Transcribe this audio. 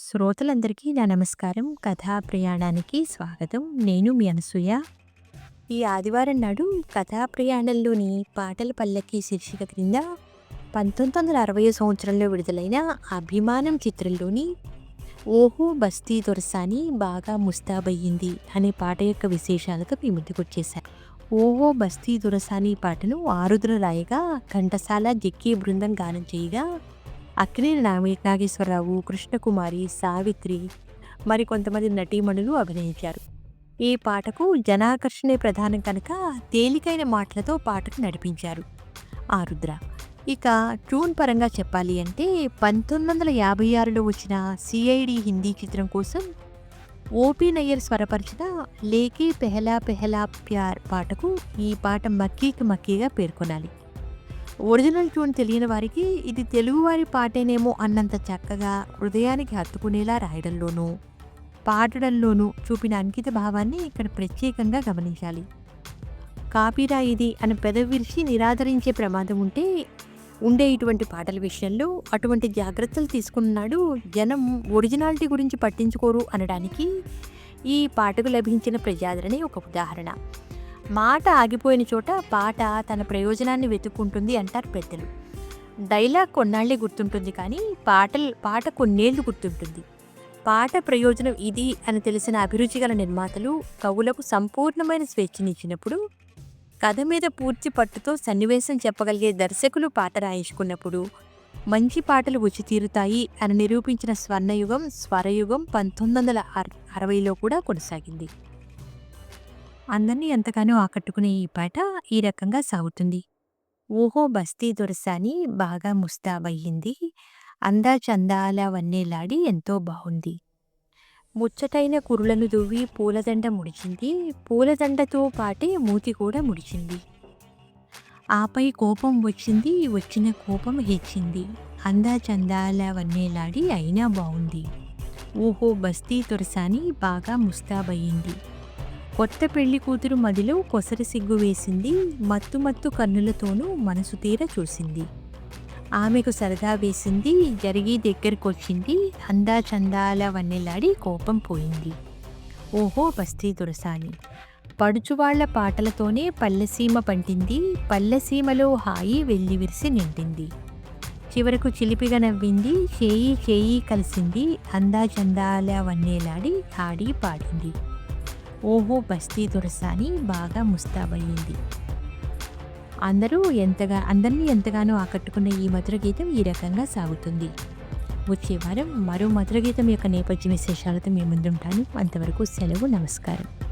శ్రోతలందరికీ నా నమస్కారం. కథా ప్రయాణానికి స్వాగతం. నేను మీ అనసూయ. ఈ ఆదివారం నాడు కథా ప్రయాణంలోని పాటల పల్లకి శీర్షిక క్రింద పంతొమ్మిది వందల అరవై సంవత్సరంలో విడుదలైన అభిమానం చిత్రంలోని ఓహో బస్తీ దొరసాని బాగా ముస్తాబయ్యింది అనే పాట యొక్క విశేషాలకు మీ ఓహో బస్తీ దొరసాని పాటను ఆరుద్ర రాయగా ఘంటసాల జక్కి బృందం గానం చేయగా అక్కినేని నాగే నాగేశ్వరరావు కృష్ణకుమారి సావిత్రి మరి కొంతమంది నటీమణులు అభినయించారు. ఈ పాటకు జనాకర్షణే ప్రధానం కనుక తేలికైన మాటలతో పాటకు నడిపించారు. ఆరుద్ర ఇక ట్యూన్ పరంగా చెప్పాలి అంటే పంతొమ్మిది వందల యాభై ఆరులో వచ్చిన సిఐడి హిందీ చిత్రం కోసం ఓపీ నయ్యర్ స్వరపరిచిన లేకే పెహలా పెహలా ప్యార్ పాటకు ఈ పాట మక్కీకి మక్కీగా పేర్కొనాలి. ఒరిజినల్ ట్యూన్ తెలియని వారికి ఇది తెలుగువారి పాటేనేమో అన్నంత చక్కగా హృదయానికి హత్తుకునేలా రాయడంలోనూ పాడడంలోనూ చూపిన అంకిత భావాన్ని ఇక్కడ ప్రత్యేకంగా గమనించాలి. కాపీరా ఇది అని పెదవిరిచి నిరాదరించే ప్రమాదం ఉంటే ఉండే ఇటువంటి పాటల విషయంలో అటువంటి జాగ్రత్తలు తీసుకున్నాడు జనం ఒరిజినాలిటీ గురించి పట్టించుకోరు అనడానికి ఈ పాటకు లభించిన ప్రజాదరణే ఒక ఉదాహరణ. మాట ఆగిపోయిన చోట పాట తన ప్రయోజనాన్ని వెతుక్కుంటుంది అంటారు పెద్దలు. డైలాగ్ కొన్నాళ్ళే గుర్తుంటుంది కానీ పాటలు పాట కొన్నేళ్ళు గుర్తుంటుంది. పాట ప్రయోజనం ఇది అని తెలిసిన అభిరుచి గల నిర్మాతలు కవులకు సంపూర్ణమైన స్వేచ్ఛనిచ్చినప్పుడు కథ మీద పూర్తి పట్టుతో సన్నివేశం చెప్పగలిగే దర్శకులు పాట రాయించుకున్నప్పుడు మంచి పాటలు వచ్చి తీరుతాయి అని నిరూపించిన స్వర్ణయుగం స్వరయుగం పంతొమ్మిది వందల అరవైలో కూడా కొనసాగింది. అందరినీ ఎంతగానో ఆకట్టుకునే ఈ పాట ఈ రకంగా సాగుతుంది. ఓహో! బస్తీ దొరసాని బాగా ముస్తాబయ్యింది. అందా చందాల వన్నేలాడి ఎంతో బాగుంది ముచ్చటైన కురులను దువ్వి పూలదండ ముడిచింది. పూలదండతో పాటే మూతి కూడా ముడిచింది. ఆపై కోపం వచ్చింది. వచ్చిన కోపం హెచ్చింది. అందా చందాల వన్నేలాడి అయినా బాగుంది ఊహో బస్తీ తొరసాని బాగా ముస్తాబయ్యింది. కొత్త పెళ్ళి కూతురు మదిలో కొసరి సిగ్గు వేసింది మత్తు మత్తు కన్నులతోనూ మనసు తీర చూసింది. ఆమెకు సరదా వేసింది జరిగి దగ్గరకొచ్చింది అందా చందాల వన్నెలాడి కోపం పోయింది. ఓహో బస్తీ దురసాని. పడుచువాళ్ళ పాటలతోనే పల్లెసీమ పంటింది పల్లెసీమలో హాయి వెల్లివిరిసి నిండింది చివరకు చిలిపిగా నవ్వింది చేయి చేయి కలిసింది అందా చందాల వన్నేలాడి ఆడి పాడింది. ఓహో బస్తీ దొరసాని బాగా ముస్తాబయ్యింది. అందరూ ఎంతగా అందరినీ ఎంతగానో ఆకట్టుకున్న ఈ మధుర గీతం ఈ రకంగా సాగుతుంది. వచ్చే వారం మరో మధుర గీతం యొక్క నేపథ్య విశేషాలతో మేము ముందుంటాను. అంతవరకు సెలవు నమస్కారం.